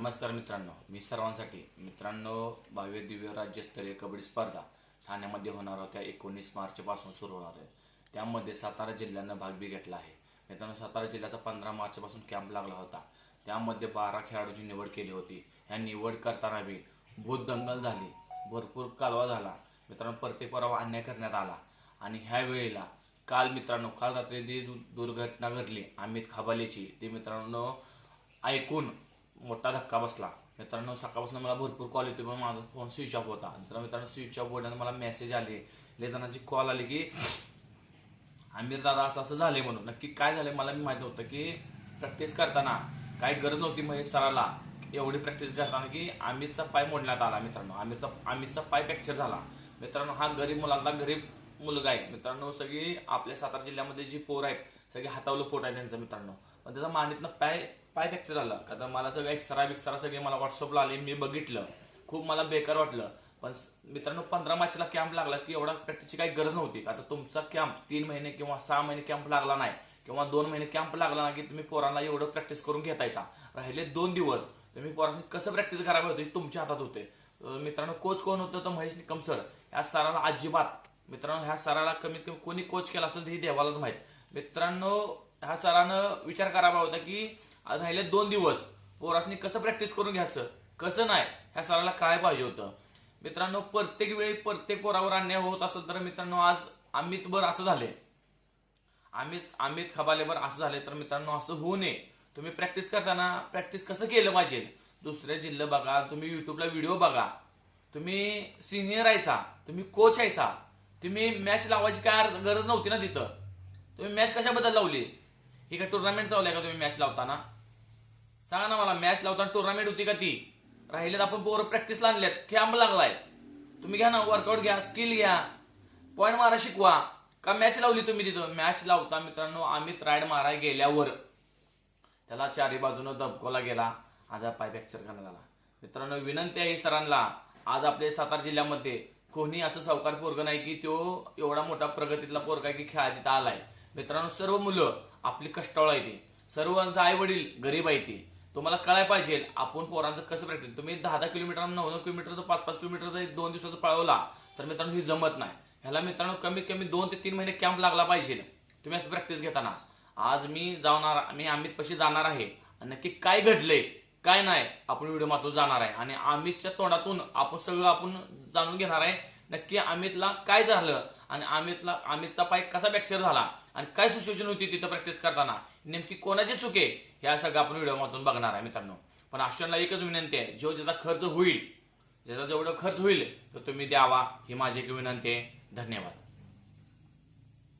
नमस्कार मित्रांनो मी सर्वांसाठी मित्रांनो बाह्य दिव्य राज्यस्तरीय कबड्डी स्पर्धा ठाण्यामध्ये होणार होत्या एकोणीस मार्चपासून सुरू होणार आहे. त्यामध्ये सातारा जिल्ह्यानं भाग बी घेतला आहे. मित्रांनो सातारा जिल्ह्याचा पंधरा मार्चपासून कॅम्प लागला होता. त्यामध्ये बारा खेळाडूंची निवड केली होती. ह्या निवड करताना बी भूत दंगल झाली भरपूर कालवा झाला. मित्रांनो प्रत्येक परावा अन्याय करण्यात आला. आणि ह्या वेळेला काल मित्रांनो काल रात्री जी दु- दुर्घटना घडली अमित खाबालेची ती मित्रांनो ऐकून मोठा धक्का बसला. मित्रांनो सकाळपासून मला भरपूर कॉल येतो पण माझा फोन स्विच ऑफ होता. तर मित्रांनो स्विच ऑफ बोलल्यानं मला मेसेज आले. लेजनाची कॉल आली की आमिर दादा असं असं झालंय म्हणून. नक्की काय झालंय मला मी माहिती होतं की प्रॅक्टिस करताना काही गरज नव्हती महेश सराला. एवढी प्रॅक्टिस करताना की आमिरचा पाय मोडण्यात आला मित्रांनो. आमिरचा आमिरचा पाय फ्रॅक्चर झाला. मित्रांनो हा गरीब मुलांना गरीब मुलगा आहे. मित्रांनो सगळी आपल्या सातारा जिल्ह्यामध्ये जी पोर आहेत सगळे हातावलं पोट आहे त्यांचं मित्रांनो. पण त्याचा मानेतनं पाय पाय फ्रॅक्चर झाला. का तर मला सगळं एक्सरा बिक्सरा सगळे मला व्हॉट्सअपला आले मी बघितलं. खूप मला बेकार वाटलं. पण मित्रांनो पंधरा मार्चला कॅम्प लागला की एवढा प्रॅक्टिसची काही गरज नव्हती. आता तुमचा कॅम्प तीन महिने किंवा सहा महिने कॅम्प लागला नाही. किंवा दोन महिने कॅम्प लागला नाही की तुम्ही पोरांना एवढं प्रॅक्टिस करून घेतायचा राहिले दोन दिवस. तुम्ही पोरांनी कसं प्रॅक्टिस करावी होती तुमच्या हातात होते. मित्रांनो कोच कोण होतं तर महेश निकम सर या सराला अजिबात मित्रांनो ह्या सराला कमीत कमी कोणी कोच केला असेल तर ही देवालाच माहीत. मित्रांनो ह्या सरानं विचार करावा होता की आज राहिले दोन दिवस. पोरासनी कसं प्रॅक्टिस करून घ्यायचं? कसं नाही? ह्या सराला काय पाहिजे होतं? मित्रांनो प्रत्येक वेळी प्रत्येक पोरावर अन्याय होत असत तर मित्रांनो आज अमितभर असं झाले. अमित अमित खबालेवर असं झाले तर मित्रांनो असं होऊ नये. तुम्ही प्रॅक्टिस करताना प्रॅक्टिस कसं केलं पाहिजे? दुसऱ्या जिल्हे बघा तुम्ही युट्यूबला व्हिडिओ बघा. तुम्ही सिनियर आहेसा तुम्ही कोच आहेसा. तुम्ही मॅच लावायची काय गरज नव्हती ना तिथं? तुम्ही मॅच कशाबद्दल लावली? ही काय टुर्नामेंट चालू का तुम्ही मॅच लावताना? सांगा ना मला मॅच लावताना टुर्नामेंट होती का ती? राहिलेत आपण पोरं प्रॅक्टिसला आणल्यात कॅम्प लागलाय. तुम्ही घ्या ना वर्कआउट घ्या स्किल घ्या. पॉईंट मारा शिकवा. का मॅच लावली तुम्ही तिथं? मॅच लावता मित्रांनो अमित राईड माराय गेल्यावर. त्याला चारी बाजूनं दबकोला गेला. आज हा पाय फ्रॅक्चर करण्यात आला मित्रांनो विनंती आहे सरांना आज आपल्या सातारा जिल्ह्यामध्ये कोणी असं सावकार पोरग नाही की तो एवढा मोठा प्रगतीतला पोरगा आहे की खेळा तिथं आलाय. मित्रांनो सर्व मुलं आपली कष्टाळ आहे ती सर्वांचं आई वडील गरीब आहे ती तुम्हाला कळायला पाहिजे आपण पोरांचं कसं प्रॅक्टिस तुम्ही दहा दहा किलोमीटर नऊ नऊ किलोमीटरचं पाच पाच किलोमीटरचा एक दोन दिवसाचं पळवला तर मित्रांनो ही जमत नाही. ह्याला मित्रांनो कमीत कमी दोन ते तीन महिने कॅम्प लागला पाहिजे. तुम्ही असं प्रॅक्टिस घेताना. आज मी जाणार मी अमित पशी जाणार आहे. आणि नक्की काय घडलंय काय नाही आपण व्हिडिओ मात्र जाणार आहे. आणि अमितच्या तोंडातून आपण सगळं आपण जाणून घेणार आहे नक्की अमितला काय झालं आणि अमितला अमितचा पाय कसा फ्रॅक्चर झाला. आणि काय सिच्युएशन होती तिथं प्रॅक्टिस करताना? नेमकी कोणाची चुके ह्या सगळं आपण व्हिडिओ मातून बघणार आहे मित्रांनो. पण अश्वनला एकच विनंती आहे जो ज्याचा खर्च होईल ज्याचा जेवढा खर्च होईल तो तुम्ही द्यावा ही माझी एक विनंती आहे. धन्यवाद.